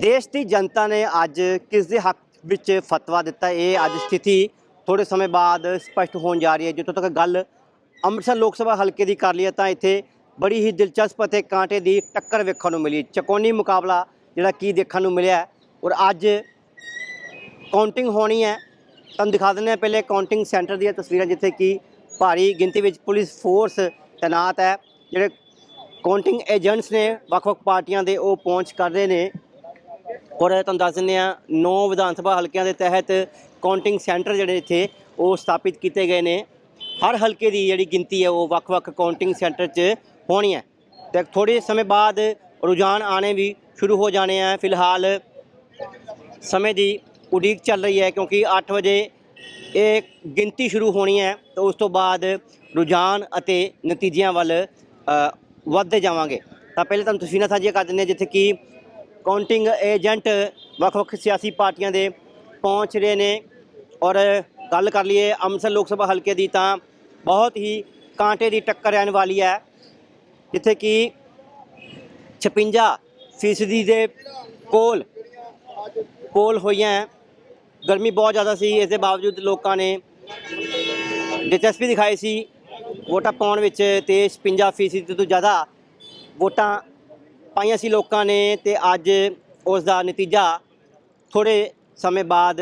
ਦੇਸ਼ ਦੀ ਜਨਤਾ ਨੇ ਅੱਜ ਕਿਸ ਦੇ ਹੱਕ ਵਿੱਚ ਫਤਵਾ ਦਿੱਤਾ? ਇਹ ਅੱਜ ਸਥਿਤੀ ਥੋੜੇ ਸਮੇਂ ਬਾਅਦ ਸਪਸ਼ਟ ਹੋਣ ਜਾ ਰਹੀ ਹੈ। ਜਿੱਥੋਂ ਤੱਕ ਗੱਲ ਅੰਮ੍ਰਿਤਸਰ ਲੋਕ ਸਭਾ ਹਲਕੇ ਦੀ ਕਰ ਲਈਏ ਤਾਂ ਇੱਥੇ ਬੜੀ ਹੀ ਦਿਲਚਸਪ ਅਤੇ ਕਾਂਟੇ ਦੀ ਟੱਕਰ ਵੇਖਣ ਨੂੰ ਮਿਲੀ। ਚਕੋਨੀ ਮੁਕਾਬਲਾ ਜਿਹੜਾ ਕੀ ਦੇਖਣ ਨੂੰ ਮਿਲਿਆ ਔਰ ਅੱਜ ਕਾਊਂਟਿੰਗ ਹੋਣੀ ਹੈ। ਤੁਹਾਨੂੰ ਦਿਖਾ ਦਿੰਦੇ ਹਾਂ ਪਹਿਲੇ ਕਾਊਂਟਿੰਗ ਸੈਂਟਰ ਦੀਆਂ ਤਸਵੀਰਾਂ, ਜਿੱਥੇ ਕਿ ਭਾਰੀ ਗਿਣਤੀ ਵਿੱਚ ਪੁਲਿਸ ਫੋਰਸ ਤੈਨਾਤ ਹੈ। ਜਿਹੜੇ ਕਾਊਂਟਿੰਗ ਏਜੰਟਸ ਨੇ ਵੱਖ-ਵੱਖ ਪਾਰਟੀਆਂ ਦੇ, ਉਹ ਪਹੁੰਚ ਕਰ ਰਹੇ ਨੇ। ਔਰ ਤੁਹਾਨੂੰ ਦੱਸ ਦਿੰਦੇ ਆ ਨੌ ਵਿਧਾਨ ਸਭਾ ਹਲਕਿਆਂ ਦੇ ਤਹਿਤ ਕਾਊਂਟਿੰਗ ਸੈਂਟਰ ਜਿਹੜੇ ਇੱਥੇ, ਉਹ ਸਥਾਪਿਤ ਕੀਤੇ ਗਏ ਨੇ। ਹਰ ਹਲਕੇ ਦੀ ਜਿਹੜੀ ਗਿਣਤੀ ਹੈ, ਉਹ ਵੱਖ-ਵੱਖ ਕਾਊਂਟਿੰਗ ਸੈਂਟਰ 'ਚ ਹੋਣੀ ਹੈ। ਤੇ ਥੋੜੇ ਸਮੇਂ ਬਾਅਦ ਰੁਝਾਨ ਆਣੇ ਵੀ ਸ਼ੁਰੂ ਹੋ ਜਾਣੇ ਆ। ਫਿਲਹਾਲ ਸਮੇਂ ਦੀ ਉਡੀਕ ਚੱਲ ਰਹੀ ਹੈ, ਕਿਉਂਕਿ 8 ਵਜੇ ਇਹ ਗਿਣਤੀ ਸ਼ੁਰੂ ਹੋਣੀ ਹੈ। ਤਾਂ ਉਸ ਤੋਂ ਬਾਅਦ ਰੁਝਾਨ ਅਤੇ ਨਤੀਜਿਆਂ ਵੱਲ ਵੱਧਦੇ ਜਾਵਾਂਗੇ। ਤਾਂ ਪਹਿਲੇ ਤੁਹਾਨੂੰ ਤਸਵੀਰਾਂ ਸਾਂਝੀਆਂ ਕਰ ਦਿੰਦੇ ਹਾਂ, ਜਿੱਥੇ ਕਿ ਕਾਊਂਟਿੰਗ ਏਜੰਟ ਵੱਖ-ਵੱਖ ਸਿਆਸੀ ਪਾਰਟੀਆਂ ਦੇ ਪਹੁੰਚ ਰਹੇ ਨੇ ਔਰ ਗੱਲ ਕਰ ਲਈਏ ਅੰਮ੍ਰਿਤਸਰ ਲੋਕ ਸਭਾ ਹਲਕੇ ਦੀ ਤਾਂ ਬਹੁਤ ਹੀ ਕਾਂਟੇ ਦੀ ਟੱਕਰ ਰਹਿਣ ਵਾਲੀ ਹੈ। ਜਿੱਥੇ ਕਿ 56 ਫੀਸਦੀ ਦੇ ਕੋਲ ਕੋਲ ਹੋਈਆਂ ਗਰਮੀ ਬਹੁਤ ਜ਼ਿਆਦਾ ਸੀ। ਇਸ ਦੇ ਬਾਵਜੂਦ ਲੋਕਾਂ ਨੇ ਦਿਲਚਸਪੀ ਦਿਖਾਈ ਸੀ। ਵੋਟਾਂ ਪਾਉਣ ਵਿੱਚ ਤੇ 56 ਫੀਸਦੀ ਤੋਂ ਜ਼ਿਆਦਾ ਵੋਟਾਂ ਪਾਈਆਂ ਸੀ ਲੋਕਾਂ ਨੇ ਤੇ ਅੱਜ ਉਸ ਦਾ ਨਤੀਜਾ ਥੋੜੇ ਸਮੇਂ ਬਾਅਦ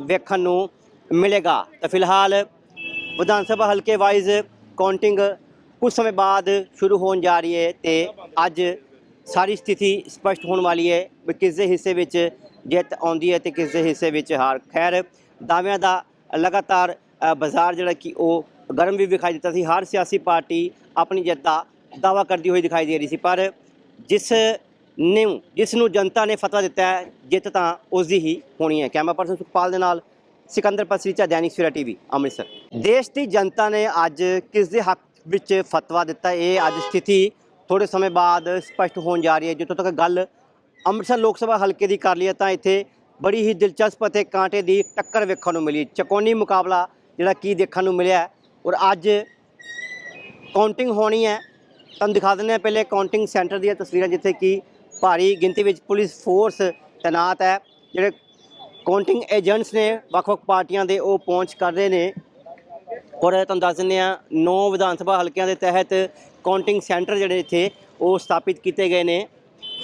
ਵੇਖਣ ਨੂੰ ਮਿਲੇਗਾ। ਤਾਂ ਫਿਲਹਾਲ ਵਿਧਾਨ ਸਭਾ ਹਲਕੇ ਵਾਈਜ਼ ਕਾਊਂਟਿੰਗ ਕੁਝ ਸਮੇਂ ਬਾਅਦ ਸ਼ੁਰੂ ਹੋਣ ਜਾ ਰਹੀ ਹੈ ਤੇ ਅੱਜ ਸਾਰੀ ਸਥਿਤੀ ਸਪਸ਼ਟ ਹੋਣ ਵਾਲੀ ਹੈ ਵੀ ਕਿਸ ਦੇ ਹਿੱਸੇ ਵਿੱਚ ਜਿੱਤ ਆਉਂਦੀ ਹੈ ਤੇ ਕਿਸ ਦੇ ਹਿੱਸੇ ਵਿੱਚ ਹਾਰ। ਖੈਰ, ਦਾਅਵਿਆਂ ਦਾ ਲਗਾਤਾਰ ਬਾਜ਼ਾਰ ਜਿਹੜਾ ਕਿ ਉਹ ਗਰਮ ਵੀ ਵਿਖਾਈ ਦਿੱਤਾ ਸੀ। ਹਰ ਸਿਆਸੀ ਪਾਰਟੀ ਆਪਣੀ ਜਿੱਤ ਦਾ ਦਾਅਵਾ ਕਰਦੀ ਹੋਈ ਦਿਖਾਈ ਦੇ ਰਹੀ ਸੀ। ਪਰ ਜਿਸ ਨੂੰ ਜਿਸ ਨੂੰ ਜਨਤਾ ਨੇ ਫਤਵਾ ਦਿੱਤਾ ਹੈ, ਜਿੱਤ ਤਾਂ ਉਸ ਦੀ ਹੀ ਹੋਣੀ ਹੈ। ਕੈਮਰਾ ਪਰਸਨ ਸੁਖਪਾਲ ਦੇ ਨਾਲ ਸਿਕੰਦਰ ਪਸਰੀਚਾ, ਦੈਨਿਕ ਸਵੇਰਾ ਟੀਵੀ, ਅੰਮ੍ਰਿਤਸਰ। ਦੇਸ਼ ਦੀ ਜਨਤਾ ਨੇ ਅੱਜ ਕਿਸ ਦੇ ਹੱਕ ਵਿੱਚ ਫਤਵਾ ਦਿੱਤਾ ਇਹ ਅੱਜ ਸਥਿਤੀ ਥੋੜੇ ਸਮੇਂ ਬਾਅਦ ਸਪਸ਼ਟ ਹੋਣ ਜਾ ਰਹੀ ਹੈ। ਜਿੱਥੋਂ ਤੱਕ ਗੱਲ ਅੰਮ੍ਰਿਤਸਰ ਲੋਕ ਸਭਾ ਹਲਕੇ ਦੀ ਕਰ ਲਈਏ ਤਾਂ ਇੱਥੇ ਬੜੀ ਹੀ ਦਿਲਚਸਪ ਅਤੇ ਕਾਂਟੇ ਦੀ ਟੱਕਰ ਵੇਖਣ ਨੂੰ ਮਿਲੀ। ਚਕੋਨੀ ਮੁਕਾਬਲਾ ਜਿਹੜਾ ਕੀ ਦੇਖਣ ਨੂੰ ਮਿਲਿਆ ਔਰ ਅੱਜ ਕਾਊਂਟਿੰਗ ਹੋਣੀ ਹੈ। ਤੁਹਾਨੂੰ ਦਿਖਾ ਦਿੰਦੇ ਹਾਂ ਪਹਿਲੇ ਕਾਊਂਟਿੰਗ ਸੈਂਟਰ ਦੀਆਂ ਤਸਵੀਰਾਂ, ਜਿੱਥੇ ਕਿ ਭਾਰੀ ਗਿਣਤੀ ਵਿੱਚ ਪੁਲਿਸ ਫੋਰਸ ਤੈਨਾਤ ਹੈ। ਜਿਹੜੇ ਕਾਊਂਟਿੰਗ ਏਜੰਟਸ ਨੇ ਵੱਖ-ਵੱਖ ਪਾਰਟੀਆਂ ਦੇ, ਉਹ ਪਹੁੰਚ ਕਰ ਰਹੇ ਨੇ। ਔਰ ਤੁਹਾਨੂੰ ਦੱਸ ਦਿੰਦੇ ਆ ਨੌ ਵਿਧਾਨ ਸਭਾ ਹਲਕਿਆਂ ਦੇ ਤਹਿਤ ਕਾਊਂਟਿੰਗ ਸੈਂਟਰ ਜਿਹੜੇ ਇੱਥੇ, ਉਹ ਸਥਾਪਿਤ ਕੀਤੇ ਗਏ ਨੇ।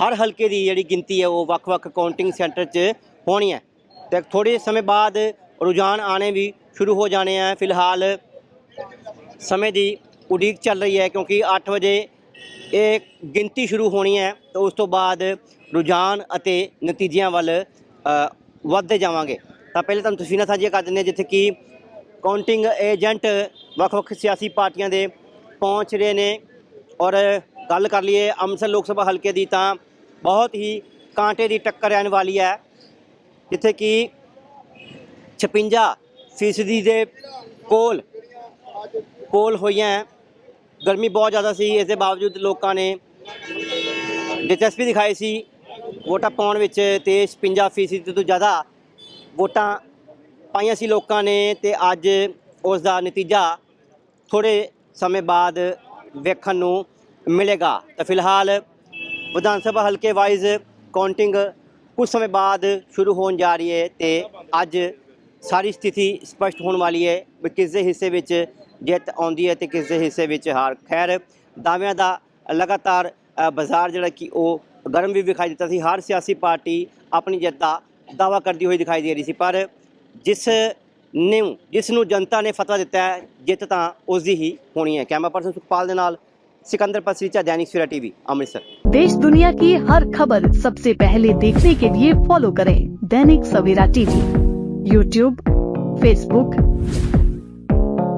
ਹਰ ਹਲਕੇ ਦੀ ਜਿਹੜੀ ਗਿਣਤੀ ਹੈ, ਉਹ ਵੱਖ-ਵੱਖ ਕਾਊਂਟਿੰਗ ਸੈਂਟਰ 'ਚ ਹੋਣੀ ਹੈ। ਤੇ ਥੋੜੇ ਸਮੇਂ ਬਾਅਦ ਰੁਝਾਨ ਆਣੇ ਵੀ ਸ਼ੁਰੂ ਹੋ ਜਾਣੇ ਆ। ਫਿਲਹਾਲ ਸਮੇਂ ਦੀ ਉਡੀਕ ਚੱਲ ਰਹੀ ਹੈ ਕਿਉਂਕਿ 8 ਵਜੇ ਇਹ ਗਿਣਤੀ ਸ਼ੁਰੂ ਹੋਣੀ ਹੈ ਤਾਂ ਉਸ ਤੋਂ ਬਾਅਦ ਰੁਝਾਨ ਅਤੇ ਨਤੀਜਿਆਂ ਵੱਲ ਵੱਧਦੇ ਜਾਵਾਂਗੇ। ਤਾਂ ਪਹਿਲੇ ਤੁਹਾਨੂੰ ਤਸਵੀਰਾਂ ਸਾਂਝੀਆਂ ਕਰ ਦਿੰਦੇ ਜਿੱਥੇ ਕਿ ਕਾਊਂਟਿੰਗ ਏਜੰਟ ਵੱਖ-ਵੱਖ ਸਿਆਸੀ ਪਾਰਟੀਆਂ ਦੇ ਪਹੁੰਚ ਰਹੇ ਨੇ ਔਰ ਗੱਲ ਕਰ ਲਈਏ ਅੰਮ੍ਰਿਤਸਰ ਲੋਕ ਸਭਾ ਹਲਕੇ ਦੀ ਤਾਂ ਬਹੁਤ ਹੀ ਕਾਂਟੇ ਦੀ ਟੱਕਰ ਰਹਿਣ ਵਾਲੀ ਹੈ। ਜਿੱਥੇ ਕਿ 56 ਫੀਸਦੀ ਦੇ ਕੋਲ ਕੋਲ ਹੋਈਆਂ ਗਰਮੀ ਬਹੁਤ ਜ਼ਿਆਦਾ ਸੀ, ਇਸ ਦੇ ਬਾਵਜੂਦ ਲੋਕਾਂ ਨੇ ਦਿਲਚਸਪੀ ਦਿਖਾਈ ਸੀ ਵੋਟਾਂ ਪਾਉਣ ਵਿੱਚ ਤੇ 56 ਫੀਸਦੀ ਤੋਂ ਜ਼ਿਆਦਾ ਵੋਟਾਂ ਪਾਈਆਂ ਸੀ ਲੋਕਾਂ ਨੇ ਤੇ ਅੱਜ ਉਸ ਦਾ ਨਤੀਜਾ ਥੋੜੇ ਸਮੇਂ ਬਾਅਦ ਵੇਖਣ ਨੂੰ ਮਿਲੇਗਾ। ਤਾਂ ਫਿਲਹਾਲ ਵਿਧਾਨ ਸਭਾ ਹਲਕੇ ਵਾਈਜ਼ ਕਾਊਂਟਿੰਗ ਕੁਝ ਸਮੇਂ ਬਾਅਦ ਸ਼ੁਰੂ ਹੋਣ ਜਾ ਰਹੀ ਹੈ ਤੇ ਅੱਜ ਸਾਰੀ ਸਥਿਤੀ ਸਪਸ਼ਟ ਹੋਣ ਵਾਲੀ ਹੈ ਵੀ ਕਿਸ ਦੇ ਹਿੱਸੇ ਵਿੱਚ ਜਿੱਤ ਆਉਂਦੀ ਹੈ ਤੇ ਕਿਸ ਦੇ ਹਿੱਸੇ ਵਿੱਚ ਹਾਰ ਖੈਰ ਦਾਅਵਿਆਂ ਦਾ ਲਗਾਤਾਰ ਅ, ਬਾਜ਼ਾਰ ਜਿਹੜਾ ਕਿ ਉਹ ਗਰਮ ਵੀ ਵਿਖਾਈ ਦਿੱਤਾ ਸੀ ਹਰ ਸਿਆਸੀ ਪਾਰਟੀ ਆਪਣੀ ਜਿੱਤ ਦਾ ਦਾਅਵਾ ਕਰਦੀ ਹੋਈ ਦਿਖਾਈ ਦੇ ਰਹੀ ਸੀ ਪਰ ਜਿਸ ਨੂੰ ਜਿਸ ਨੂੰ ਜਨਤਾ ਨੇ ਫਤਵਾ ਦਿੱਤਾ ਹੈ ਜਿੱਤ ਤਾਂ ਉਸ ਦੀ ਹੀ ਹੋਣੀ ਹੈ ਕੈਮਰਾ ਪਰਸਨ ਸੁਖਪਾਲ ਦੇ ਨਾਲ सिकंदर पसरीचा दैनिक सवेरा टीवी अमृतसर देश दुनिया की हर खबर सबसे पहले देखने के लिए फॉलो करें Dainik Savera TV YouTube Facebook